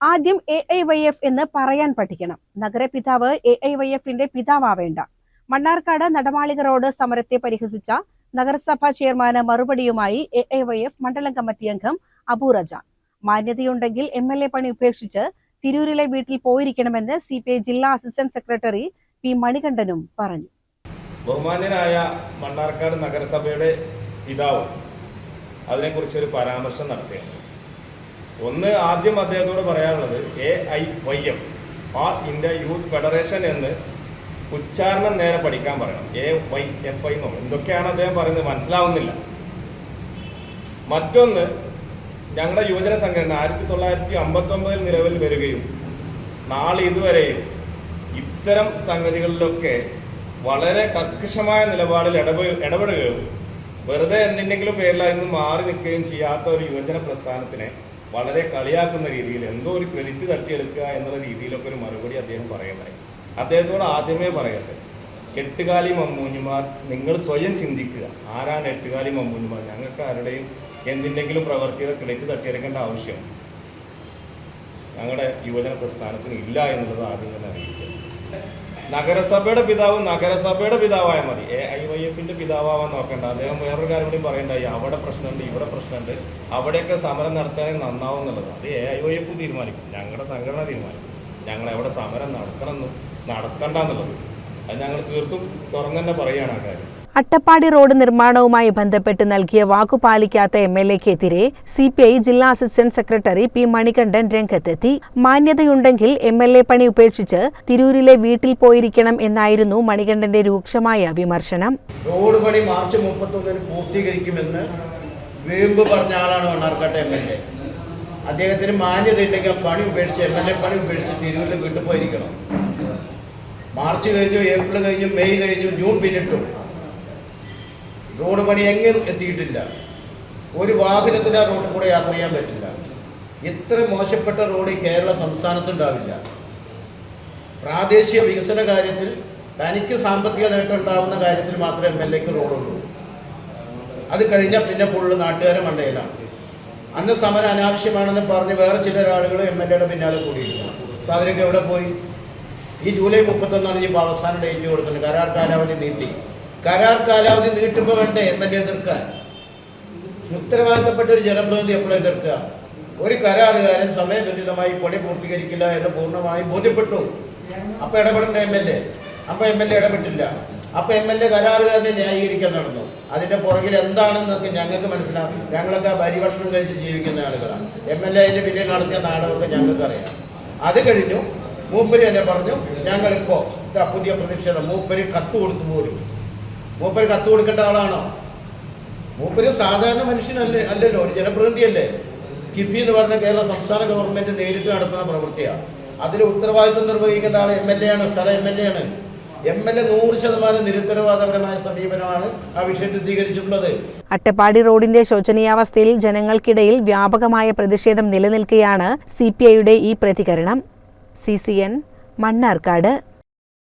ആദ്യം A I Y F എന്ന് പറയാൻ പഠിക്കണം. നഗരപിതാവ് എ ഐ വൈ എഫിന്റെ പിതാവാവേണ്ട. മണ്ണാർക്കാട് നടമാളിക റോഡ് സമരത്തെ പരിഹസിച്ച നഗരസഭാ ചെയർമാന് മറുപടിയുമായി എ ഐ വൈ എഫ് മണ്ഡലം കമ്മിറ്റി അംഗം അബു മാന്യതയുണ്ടെങ്കിൽ എം എൽ എ പണി ഉപേക്ഷിച്ച് തിരൂരിലെ വീട്ടിൽ പോയിരിക്കണമെന്ന് സി പി ഐ ജില്ലാ അസിസ്റ്റന്റ് സെക്രട്ടറി പി മണികണ്ഠനും പറഞ്ഞു. ബഹുമാന്യനായ മണ്ണാർക്കാട് നഗരസഭയുടെ പിതാവ് അതിനെക്കുറിച്ചൊരു പരാമർശം നടത്തുകയാണ്. ഒന്ന് ആദ്യം അദ്ദേഹത്തോട് പറയാനുള്ളത് A I Y F all India youth federation എന്ന് ഉച്ചാരണം നേരെ പഠിക്കാൻ പറയണം. എ വൈ എഫ് ഐ എന്നോ എന്തൊക്കെയാണ് അദ്ദേഹം പറയുന്നത് മനസ്സിലാവുന്നില്ല. മറ്റൊന്ന് ഞങ്ങളുടെ യുവജന സംഘടന ആയിരത്തി തൊള്ളായിരത്തി അമ്പത്തൊമ്പതിൽ നിലവിൽ വരികയും നാളെ ഇതുവരെയും ഇത്തരം സംഗതികളിലൊക്കെ വളരെ കർക്കശമായ നിലപാടിൽ ഇടപെ ഇടപെടുകയും വെറുതെ എന്തിന്റെങ്കിലും പേരിലായിരുന്നു മാറി നിൽക്കുകയും ചെയ്യാത്ത ഒരു യുവജന പ്രസ്ഥാനത്തിനെ വളരെ കളിയാക്കുന്ന രീതിയിൽ എന്തോ ഒരു ക്രെഡിറ്റ് തട്ടിയെടുക്കുക എന്നുള്ള രീതിയിലൊക്കെ ഒരു മറുപടി അദ്ദേഹം പറയുണ്ടായി അദ്ദേഹത്തോട് ആദ്യമേ പറയട്ടെ എട്ടുകാലി മമ്മൂഞ്ഞുമാർ നിങ്ങൾ സ്വയം ചിന്തിക്കുക. ആരാണ് എട്ടുകാലി മമ്മൂഞ്ഞുമാർ? ഞങ്ങൾക്ക് ആരുടെയും എന്തിന്റെങ്കിലും പ്രവൃത്തിയുടെ ക്രെഡിറ്റ് തട്ടിയെടുക്കേണ്ട ആവശ്യം ഞങ്ങളുടെ യുവജന പ്രസ്ഥാനത്തിന് ഇല്ല എന്നുള്ളത് ആദ്യം തന്നെ അറിയിക്കുക. നഗരസഭയുടെ പിതാവ് നഗരസഭയുടെ പിതാവായ മതി. എ ഐ വൈ എഫിന്റെ പിതാവാൻ നോക്കണ്ട. അദ്ദേഹം വേറൊരു കാര്യം കൂടി പറയണ്ടായി അവിടെ പ്രശ്നമുണ്ട് ഇവിടെ പ്രശ്നമുണ്ട്. അവിടെയൊക്കെ സമരം നടത്താനേ നന്നാവും എന്നുള്ളത്. അത് എ ഐ വൈ എഫ് തീരുമാനിക്കും. ഞങ്ങളുടെ സംഘടന തീരുമാനിക്കും. ഞങ്ങൾ എവിടെ സമരം നടത്തണമെന്നും നടത്തണ്ട എന്നുള്ളത്. അത് ഞങ്ങൾ തീർത്തും തുറന്നു തന്നെ പറയുകയാണ് ആ കാര്യം. അട്ടപ്പാടി റോഡ് നിർമ്മാണവുമായി ബന്ധപ്പെട്ട് നൽകിയ വാക്കു പാലിക്കാത്ത എം എൽ എക്കെതിരെ സി പി ഐ ജില്ലാ അസിസ്റ്റന്റ് സെക്രട്ടറി പി മണികണ്ഠൻ രംഗത്തെത്തി. മാന്യതയുണ്ടെങ്കിൽ എം എൽ എ പണി ഉപേക്ഷിച്ച് തിരൂരിലെ വീട്ടിൽ പോയിരിക്കണം എന്നായിരുന്നു മണികണ്ഠന്റെ രൂക്ഷമായ വിമർശനം. റോഡ് പണി മാർച്ച് മുപ്പത്തൊന്നിന് പൂർത്തീകരിക്കുമെന്ന് വീമ്പ് പറഞ്ഞ ആളാണ് മണ്ണാർക്കാട്ടെ എം എൽ എ. അദ്ദേഹത്തിന് മാന്യത ഉണ്ടെങ്കിൽ പണി ഉപേക്ഷിച്ച് എം എൽ എ പണി ഉപേക്ഷിച്ച് തിരൂരിൽ വീട്ടിൽ പോയിരിക്കണം. മാർച്ച് കഴിഞ്ഞു ഏപ്രിൽ കഴിഞ്ഞു മെയ് കഴിഞ്ഞു ജൂൺ പിന്നിട്ടു. റോഡ് പണി എങ്ങും എത്തിയിട്ടില്ല. ഒരു വാഹനത്തിന് ആ റോഡിൽ കൂടെ യാത്ര ചെയ്യാൻ പറ്റില്ല. ഇത്ര മോശപ്പെട്ട റോഡ് ഈ കേരള സംസ്ഥാനത്തുണ്ടാവില്ല പ്രാദേശിക വികസന കാര്യത്തിൽ തനിക്ക് സാമ്പത്തിക നേട്ടം ഉണ്ടാവുന്ന കാര്യത്തിൽ മാത്രമേ എം എൽ എക്ക് റോഡുള്ളൂ. അത് കഴിഞ്ഞാൽ പിന്നെ ഫുള്ള് നാട്ടുകാരെ മണ്ടയിലാണ്. അന്ന് സമരം അനാവശ്യമാണെന്ന് പറഞ്ഞ് വേറെ ചില ആളുകൾ എം എൽ എയുടെ പിന്നാലെ കൂടിയിരുന്നു. അപ്പോൾ അവരൊക്കെ എവിടെ പോയി? ഈ ജൂലൈ മുപ്പത്തൊന്നാണ് ഇനിയിപ്പോൾ അവസാന ഡേറ്റ് കൊടുക്കുന്നത് കരാർ കാലാവധി നീട്ടി. കരാർ കാലാവധി നീട്ടുമ്പോൾ വേണ്ട എം എൽ എ എതിർക്കാൻ? ഉത്തരവാദിത്തപ്പെട്ട ഒരു ജനപ്രതിനിധി എപ്പോഴും എതിർക്കുക? ഒരു കരാറുകാരൻ സമയബന്ധിതമായി പണി പൂർത്തീകരിക്കില്ല എന്ന് പൂർണമായും ബോധ്യപ്പെട്ടു. അപ്പൊ ഇടപെടേണ്ട എം എൽ എ അപ്പൊ എം എൽ എ ഇടപെട്ടില്ല. അപ്പൊ എം എൽ എ കരാറുകാരനെ ന്യായീകരിക്കാൻ നടന്നു. അതിന്റെ പുറകിൽ എന്താണെന്നൊക്കെ ഞങ്ങൾക്ക് മനസ്സിലാവും ഞങ്ങളൊക്കെ ഭരിഭക്ഷണം കഴിച്ച് ജീവിക്കുന്ന ആളുകളാണ്. എം എൽ എ അതിന്റെ പിന്നിൽ നടത്തിയ നാടകമൊക്കെ ഞങ്ങൾക്ക് അറിയാം അത് കഴിഞ്ഞു മൂപ്പര് എന്നെ പറഞ്ഞു ഞങ്ങളിപ്പോ പുതിയ പ്രതിഷേധം. മൂപ്പര് കത്ത് കൊടുത്തു പോലും. മൂപ്പര് കത്ത് കൊടുക്കേണ്ട ആളാണോ? മൂപ്പര് സാധാരണ മനുഷ്യനല്ലേ അല്ലല്ലോ ഒരു ജനപ്രതിനിധിയല്ലേ? കിഫി എന്ന് പറഞ്ഞ കേരള സംസ്ഥാന ഗവൺമെന്റ് നേരിട്ട് നടത്തുന്ന പ്രവൃത്തിയാണ് അതിൽ ഉത്തരവാദിത്വം നിർവഹിക്കേണ്ട ആൾ എം എൽ എ ആണ് സ്ഥല എം എൽ എ ആണ്. എം എൽ എ നൂറ് ശതമാനം നിരുത്തരവാദപരമായ സമീപനമാണ് ആ വിഷയത്തിൽ സ്വീകരിച്ചിട്ടുള്ളത്. അട്ടപ്പാടി റോഡിന്റെ ശോചനീയാവസ്ഥയിൽ ജനങ്ങൾക്കിടയിൽ വ്യാപകമായ പ്രതിഷേധം നിലനിൽക്കുകയാണ് സി പി ഐയുടെ ഈ പ്രതികരണം. C C N Mannarkkad.